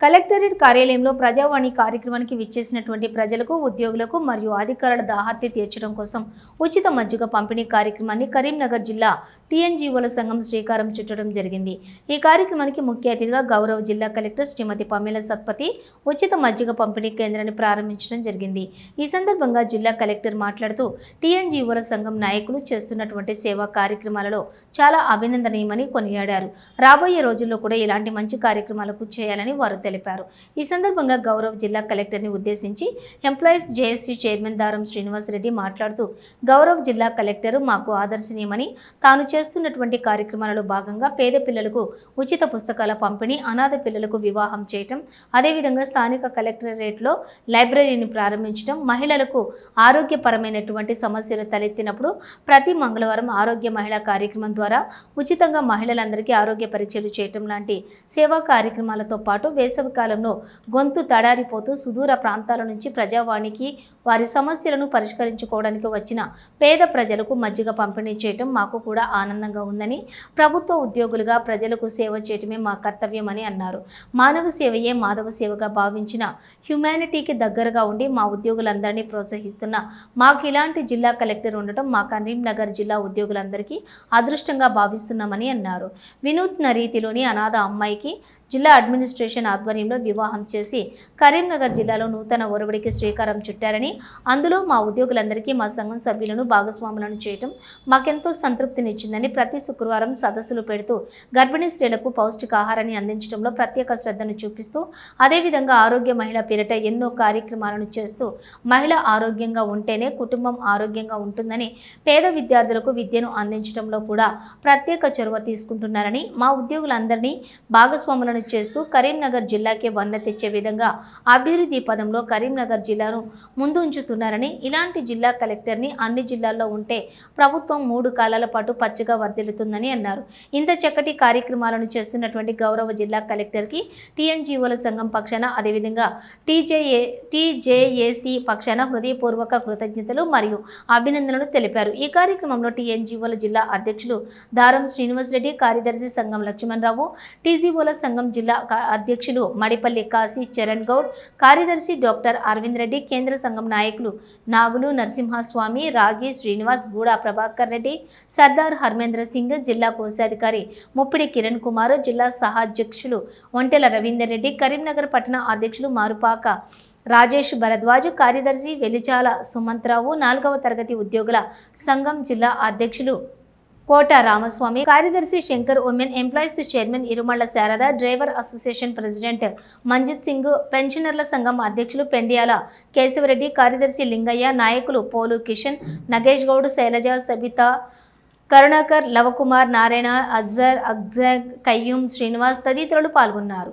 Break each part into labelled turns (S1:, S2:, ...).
S1: Collectorate కార్యాలయంలో ప్రజావాణి కార్యక్రమానికి విచ్చేసినటువంటి ప్రజలకు ఉద్యోగులకు మరియు అధికారుల దాహత్య తీర్చడం కోసం ఉచిత మజ్జిగ పంపిణీ కార్యక్రమాన్ని కరీంనగర్ జిల్లా టీఎన్జీఓల సంఘం శ్రీకారం చుట్టడం జరిగింది. ఈ కార్యక్రమానికి ముఖ్య అతిథిగా గౌరవ జిల్లా కలెక్టర్ శ్రీమతి పమేల సత్పతి ఉచిత మజ్జిగ పంపిణీ కేంద్రాన్ని ప్రారంభించడం జరిగింది. ఈ సందర్భంగా జిల్లా కలెక్టర్ మాట్లాడుతూ టీఎన్జీఓల సంఘం నాయకులు చేస్తున్నటువంటి సేవా కార్యక్రమాలలో చాలా అభినందనీయమని కొనియాడారు. రాబోయే రోజుల్లో కూడా ఇలాంటి మంచి కార్యక్రమాలకు చేయాలని వారు తెలిపారు. ఈ సందర్భంగా గౌరవ్ జిల్లా కలెక్టర్ని ఉద్దేశించి ఎంప్లాయీస్ జేఏసీ చైర్మన్ దారం శ్రీనివాసరెడ్డి మాట్లాడుతూ గౌరవ్ జిల్లా కలెక్టర్ మాకు ఆదర్శనీయమని తాను చేస్తున్నటువంటి కార్యక్రమాలలో భాగంగా పేద పిల్లలకు ఉచిత పుస్తకాల పంపిణీ అనాథ పిల్లలకు వివాహం చేయటం అదేవిధంగా స్థానిక కలెక్టరేట్లో లైబ్రరీని ప్రారంభించడం మహిళలకు ఆరోగ్యపరమైనటువంటి సమస్యలు తలెత్తినప్పుడు ప్రతి మంగళవారం ఆరోగ్య మహిళా కార్యక్రమం ద్వారా ఉచితంగా మహిళలందరికీ ఆరోగ్య పరీక్షలు చేయటం లాంటి సేవా కార్యక్రమాలతో పాటు వేసవి కాలంలో గొంతు తడారిపోతూ సుదూర ప్రాంతాల నుంచి ప్రజావాణికి వారి సమస్యలను పరిష్కరించుకోవడానికి వచ్చిన పేద ప్రజలకు మజ్జిగ పంపిణీ చేయటం మాకు కూడా ఆనందంగా ఉందని ప్రభుత్వ ఉద్యోగులుగా ప్రజలకు సేవ చేయటమే మా కర్తవ్యమని అన్నారు. మానవ సేవయే మాధవ సేవగా భావించిన హ్యుమానిటీకి దగ్గరగా ఉండి మా ఉద్యోగులందరినీ ప్రోత్సహిస్తున్న మాకు ఇలాంటి జిల్లా కలెక్టర్ ఉండటం మా కరీంనగర్ జిల్లా ఉద్యోగులందరికీ అదృష్టంగా భావిస్తున్నామని అన్నారు. వినూత్న రీతిలోని అనాథ అమ్మాయికి జిల్లా అడ్మినిస్ట్రేషన్ ఆధ్వర్యంలో వివాహం చేసి కరీంనగర్ జిల్లాలో నూతన ఒరవడికి శ్రీకారం చుట్టారని అందులో మా ఉద్యోగులందరికీ మా సంఘం సభ్యులను భాగస్వాములను చేయటం మాకెంతో సంతృప్తినిచ్చిందని ప్రతి శుక్రవారం సదస్సులు పెడుతూ గర్భిణీ స్త్రీలకు పౌష్టికాహారాన్ని అందించడంలో ప్రత్యేక శ్రద్ధను చూపిస్తూ అదేవిధంగా ఆరోగ్య మహిళ పేరిట ఎన్నో కార్యక్రమాలను చేస్తూ మహిళ ఆరోగ్యంగా ఉంటేనే కుటుంబం ఆరోగ్యంగా ఉంటుందని పేద విద్యార్థులకు విద్యను అందించడంలో కూడా ప్రత్యేక చొరవ తీసుకుంటున్నారని మా ఉద్యోగులందరినీ భాగస్వాములను చేస్తూ కరీంనగర్ జిల్లా జిల్లాకే వన్న తెచ్చే విధంగా అభివృద్ధి పదంలో కరీంనగర్ జిల్లాను ముందు ఉంచుతున్నారని ఇలాంటి జిల్లా కలెక్టర్ని అన్ని జిల్లాల్లో ఉంటే ప్రభుత్వం మూడు కాలాల పాటు పచ్చగా వర్ధిల్లుతుందని అన్నారు. ఇంత చక్కటి కార్యక్రమాలను చేస్తున్నటువంటి గౌరవ జిల్లా కలెక్టర్కి టీఎన్జీఓల సంఘం పక్షాన అదేవిధంగా టీజేఏ టీజేఏసీ పక్షాన హృదయపూర్వక కృతజ్ఞతలు మరియు అభినందనలు తెలిపారు. ఈ కార్యక్రమంలో టీఎన్జీఓల జిల్లా అధ్యక్షులు దారం శ్రీనివాసరెడ్డి కార్యదర్శి సంఘం లక్ష్మణరావు టీజీఓల సంఘం జిల్లా అధ్యక్షులు మడిపల్లి కాశీ చరణ్ గౌడ్ కార్యదర్శి డాక్టర్ అరవింద్ రెడ్డి కేంద్ర సంఘం నాయకులు నాగులు నరసింహస్వామి రాగి శ్రీనివాస్ గూడా ప్రభాకర్ రెడ్డి సర్దార్ హర్మేంద్ర సింగ్ జిల్లా కోశాధికారి ముప్పిడి కిరణ్ కుమార్ జిల్లా సహాధ్యక్షులు ఒంటెల రవీందర్ రెడ్డి కరీంనగర్ పట్టణ అధ్యక్షులు మారుపాక రాజేష్ భరద్వాజ్ కార్యదర్శి వెలిచాల సుమంత్రావు నాలుగవ తరగతి ఉద్యోగుల సంఘం జిల్లా అధ్యక్షులు కోట రామస్వామి కార్యదర్శి Shankar women employees chairman Irumalla Sharada driver association president Manjit Singh పెన్షనర్ల సంఘం అధ్యక్షులు పెండియాల కేశవరెడ్డి కార్యదర్శి లింగయ్య నాయకులు పోలు కిషన్ నగేష్ గౌడ్ శైలజ సబిత కరుణాకర్ లవకుమార్ నారాయణ అజ్జర్ అగ్జగ్ కయ్యూం శ్రీనివాస్ తదితరులు పాల్గొన్నారు.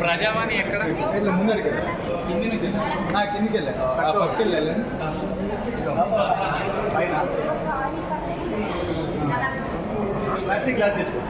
S2: ప్రజావాణి ఎక్కడ
S3: ఇట్లా ముందరికి ఆ, కిందికి వెళ్ళా ఆ, పక్కకి వెళ్ళాలి
S2: ప్లాస్టిక్ గ్లాస్ తెచ్చుకో